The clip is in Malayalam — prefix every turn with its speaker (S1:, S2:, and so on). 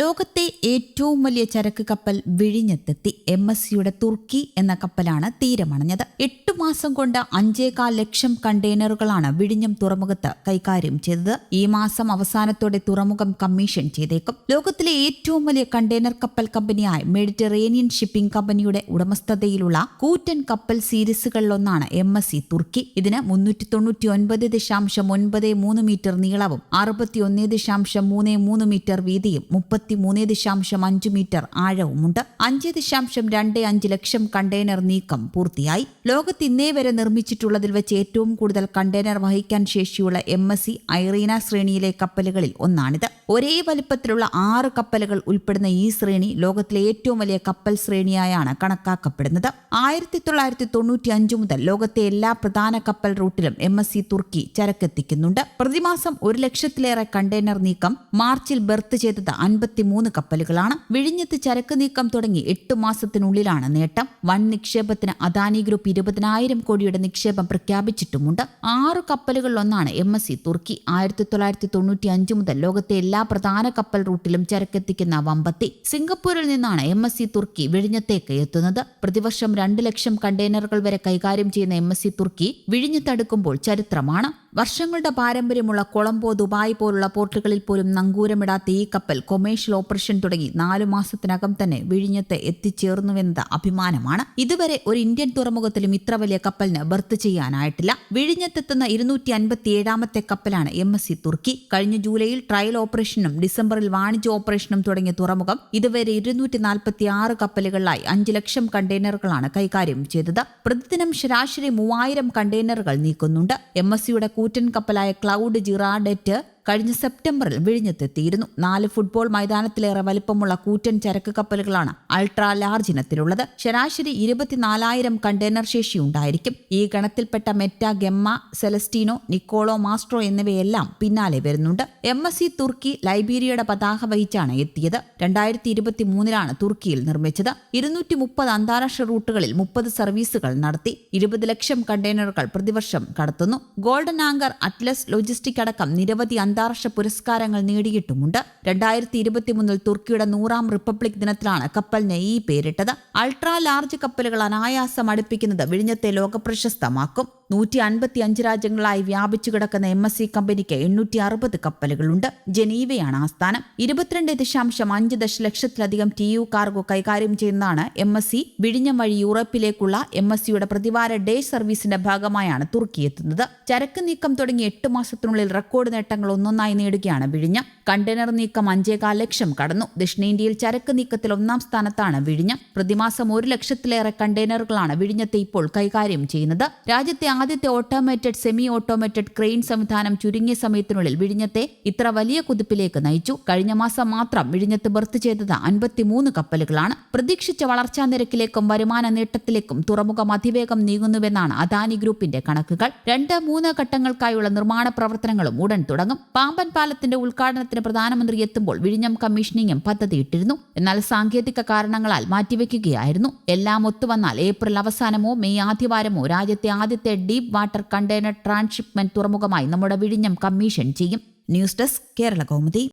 S1: ലോകത്തെ ഏറ്റവും വലിയ ചരക്ക് കപ്പൽ വിഴിഞ്ഞത്തെത്തി. എം എസ് സിയുടെ തുർക്കി എന്ന കപ്പലാണ് തീരമണഞ്ഞത്. എട്ടു മാസം കൊണ്ട് അഞ്ചേകാൽ ലക്ഷം കണ്ടെയ്നറുകളാണ് വിഴിഞ്ഞം തുറമുഖത്ത് കൈകാര്യം ചെയ്തത്. ഈ മാസം അവസാനത്തോടെ തുറമുഖം കമ്മീഷൻ ചെയ്തേക്കും. ലോകത്തിലെ ഏറ്റവും വലിയ കണ്ടെയ്നർ കപ്പൽ കമ്പനിയായ മെഡിറ്ററേനിയൻ ഷിപ്പിംഗ് കമ്പനിയുടെ ഉടമസ്ഥതയിലുള്ള കൂറ്റൻ കപ്പൽ സീരീസുകളിലൊന്നാണ് എം എസ് സി തുർക്കി. ഇതിന് മുന്നൂറ്റി തൊണ്ണൂറ്റി ഒൻപത് ദശാംശം ഒൻപത് മൂന്ന് മീറ്റർ നീളവും അറുപത്തിയൊന്ന് ദശാംശം മൂന്ന് മൂന്ന് മീറ്റർ വീതിയും മുപ്പത്തി മൂന്ന് ദശാംശം അഞ്ച് മീറ്റർ ആഴവുമുണ്ട്. അഞ്ച് ദശാംശം രണ്ട് അഞ്ച് ലക്ഷം കണ്ടെയ്നർ നീക്കം പൂർത്തിയായി. ലോകത്ത് ഇന്നേ വരെ നിർമ്മിച്ചിട്ടുള്ളതിൽ വെച്ച് ഏറ്റവും കൂടുതൽ കണ്ടെയ്നർ വഹിക്കാൻ ശേഷിയുള്ള എം എസ് സി ഐറീന ശ്രേണിയിലെ കപ്പലുകളിൽ ഒന്നാണിത്. ഒരേ വലിപ്പത്തിലുള്ള ആറ് കപ്പലുകൾ ഉൾപ്പെടുന്ന ഈ ശ്രേണി ലോകത്തിലെ ഏറ്റവും വലിയ കപ്പൽ ശ്രേണിയായാണ് കണക്കാക്കപ്പെടുന്നത്. ആയിരത്തി തൊള്ളായിരത്തി തൊണ്ണൂറ്റി അഞ്ച് മുതൽ ലോകത്തെ എല്ലാ പ്രധാന കപ്പൽ റൂട്ടിലും എം എസ് സി തുർക്കി ചരക്കെത്തിക്കുന്നുണ്ട്. പ്രതിമാസം ഒരു ലക്ഷത്തിലേറെ കണ്ടെയ്നർ നീക്കം മാർച്ചിൽ ബെർത്ത് ചെയ്തത് അൻപത്തിമൂന്ന് കപ്പലുകളാണ്. വിഴിഞ്ഞത്ത് ചരക്ക് നീക്കം തുടങ്ങി എട്ട് മാസത്തിനുള്ളിലാണ് നേട്ടം. വൻ നിക്ഷേപത്തിന് അദാനി ഗ്രൂപ്പ് ഇരുപതിനായിരം കോടിയുടെ നിക്ഷേപം പ്രഖ്യാപിച്ചിട്ടുമുണ്ട്. ആറ് കപ്പലുകളിലൊന്നാണ് എം എസ് സി തുർക്കി. ആയിരത്തി തൊള്ളായിരത്തി തൊണ്ണൂറ്റി അഞ്ച് മുതൽ ലോകത്തെ എല്ലാ പ്രധാന കപ്പൽ റൂട്ടിലും ചരക്കെത്തിക്കുന്ന വമ്പത്തി സിംഗപ്പൂരിൽ നിന്നാണ് എം എസ് സി തുർക്കി വിഴിഞ്ഞത്തേക്ക് എത്തുന്നത്. പ്രതിവർഷം രണ്ട് ലക്ഷം കണ്ടെയ്നറുകൾ വരെ കൈകാര്യം ചെയ്യുന്ന എം എസ് സി തുർക്കി വിഴിഞ്ഞത്തടുക്കുമ്പോൾ ചരിത്രമാണ്. വർഷങ്ങളുടെ പാരമ്പര്യമുള്ള കൊളംബോ ദുബായ് പോലുള്ള പോർട്ടുകളിൽ പോലും നങ്കൂരമിടാത്ത ഈ കപ്പൽ കൊമേഴ്ഷ്യൽ ഓപ്പറേഷൻ തുടങ്ങി. നാലു മാസത്തിനകം തന്നെ വിഴിഞ്ഞത്ത് എത്തിച്ചേർന്നുവെന്നത് അഭിമാനമാണ്. ഇതുവരെ ഒരു ഇന്ത്യൻ തുറമുഖത്തിലും ഇത്ര വലിയ കപ്പലിന് ബർത്ത് ചെയ്യാനായിട്ടില്ല. വിഴിഞ്ഞത്തെത്തുന്ന ഇരുന്നൂറ്റി അൻപത്തി ഏഴാമത്തെ കപ്പലാണ് എം എസ് സി തുർക്കി. കഴിഞ്ഞ ജൂലൈയിൽ ട്രയൽ ഓപ്പറേഷനും ഡിസംബറിൽ വാണിജ്യ ഓപ്പറേഷനും തുടങ്ങിയ തുറമുഖം ഇതുവരെ ഇരുന്നൂറ്റി നാൽപ്പത്തി ആറ് കപ്പലുകളിലായി അഞ്ച് ലക്ഷം കണ്ടെയ്നറുകളാണ് കൈകാര്യം ചെയ്തത്. പ്രതിദിനം ശരാശരി മൂവായിരം കണ്ടെയ്നറുകൾ നീക്കുന്നുണ്ട്. എം എസ് സിയുടെ കൂറ്റൻ കപ്പലായ ക്ലൗഡ് ജിറാഡെറ്റ് കഴിഞ്ഞ സെപ്റ്റംബറിൽ വിഴിഞ്ഞത്തെത്തിയിരുന്നു. നാല് ഫുട്ബോൾ മൈതാനത്തിലേറെ വലിപ്പമുള്ള കൂറ്റൻ ചരക്ക് കപ്പലുകളാണ് അൾട്രാ ലാർജ് ഇനത്തിലുള്ളത് ശരാശരി ഇരുപത്തിനാലായിരം കണ്ടെയ്നർ ശേഷി ഉണ്ടായിരിക്കും ഈ ഗണത്തിൽപ്പെട്ട Meta Gemma Celestino Nicolo Maestro എന്നിവയെല്ലാം പിന്നാലെ വരുന്നുണ്ട്. എം എസ് സി തുർക്കി ലൈബീരിയയുടെ പതാക വഹിച്ചാണ് എത്തിയത്. രണ്ടായിരത്തി ഇരുപത്തി മൂന്നിലാണ് തുർക്കിയിൽ നിർമ്മിച്ചത്. ഇരുന്നൂറ്റി മുപ്പത് അന്താരാഷ്ട്ര റൂട്ടുകളിൽ മുപ്പത് സർവീസുകൾ നടത്തി. ഇരുപത് ലക്ഷം കണ്ടെയ്നറുകൾ പ്രതിവർഷം കടത്തുന്നു. ഗോൾഡൻ ആങ്കർ അറ്റ്ലസ് ലോജിസ്റ്റിക് അടക്കം നിരവധി അന്താരാഷ്ട്ര പുരസ്കാരങ്ങൾ നേടിയിട്ടുമുണ്ട്. രണ്ടായിരത്തി ഇരുപത്തിമൂന്നിൽ തുർക്കിയുടെ നൂറാം റിപ്പബ്ലിക് ദിനത്തിലാണ് കപ്പലിന് ഈ പേരിട്ടത്. അൾട്രാ ലാർജ് കപ്പലുകൾ അനായാസം അടുപ്പിക്കുന്നത് വിഴിഞ്ഞത്തെ ലോകപ്രശസ്തമാക്കും. നൂറ്റി അൻപത്തി അഞ്ച് രാജ്യങ്ങളായി വ്യാപിച്ചു കിടക്കുന്ന എം എസ് സി കമ്പനിക്ക് എണ്ണൂറ്റി അറുപത് കപ്പലുകളുണ്ട്. ജനീവയാണ് ആസ്ഥാനം. ഇരുപത്തിരണ്ട് ദശാംശം അഞ്ച് ദശലക്ഷത്തിലധികം ടി യു കാർഗോ കൈകാര്യം ചെയ്യുന്നതാണ് എം എസ് സി വിഴിഞ്ഞം വഴി യൂറോപ്പിലേക്കുള്ള എം എസ് സിയുടെ പ്രതിവാര ഡേ സർവീസിന്റെ ഭാഗമായാണ് തുർക്കി എത്തുന്നത്. ചരക്ക് നീക്കം തുടങ്ങി എട്ട് മാസത്തിനുള്ളിൽ റെക്കോർഡ് നേട്ടങ്ങൾ ഒന്നൊന്നായി നേടുകയാണ് വിഴിഞ്ഞം. കണ്ടെയ്നർ നീക്കം അഞ്ചേകാൽ ലക്ഷം കടന്നു. ദക്ഷിണേന്ത്യയിൽ ചരക്ക് നീക്കത്തിൽ ഒന്നാം സ്ഥാനത്താണ് വിഴിഞ്ഞം. പ്രതിമാസം ഒരു ലക്ഷത്തിലേറെ കണ്ടെയ്നറുകളാണ് വിഴിഞ്ഞത്തെ ഇപ്പോൾ കൈകാര്യം ചെയ്യുന്നത്. രാജ്യത്തെ ആദ്യത്തെ ഓട്ടോമേറ്റഡ് സെമി ഓട്ടോമേറ്റഡ് ക്രെയിൻ സംവിധാനം ചുരുങ്ങിയ സമയത്തിനുള്ളിൽ വിഴിഞ്ഞത്തെ ഇത്ര വലിയ കുതിപ്പിലേക്ക് നയിച്ചു. കഴിഞ്ഞ മാസം മാത്രം വിഴിഞ്ഞത്ത് ബർത്ത് ചെയ്തത് അൻപത്തിമൂന്ന് കപ്പലുകളാണ്. പ്രതീക്ഷിച്ച വളർച്ചാ നിരക്കിലേക്കും വരുമാന നേട്ടത്തിലേക്കും തുറമുഖം അതിവേഗം നീങ്ങുന്നുവെന്നാണ് അദാനി ഗ്രൂപ്പിന്റെ കണക്കുകൾ. രണ്ട് മൂന്ന് ഘട്ടങ്ങൾക്കായുള്ള നിർമ്മാണ പ്രവർത്തനങ്ങളും ഉടൻ തുടങ്ങും. പാമ്പൻ പാലത്തിന്റെ ഉദ്ഘാടനത്തിന് പ്രധാനമന്ത്രി എത്തുമ്പോൾ വിഴിഞ്ഞം കമ്മീഷനിങ്ങും പദ്ധതിയിട്ടിരുന്നു എന്നാൽ സാങ്കേതിക കാരണങ്ങളാൽ മാറ്റിവെക്കുകയായിരുന്നു. എല്ലാം ഒത്തുവന്നാൽ ഏപ്രിൽ അവസാനമോ മെയ് ആദ്യവാരമോ രാജ്യത്തെ ആദ്യത്തെ ഡീപ് വാട്ടർ കണ്ടെയ്നർ ട്രാൻസ്ഷിപ്മെന്റ് തുറമുഖമായി നമ്മുടെ വിഴിഞ്ഞം കമ്മീഷൻ ചെയ്യും. News desk Kerala Kaumudi.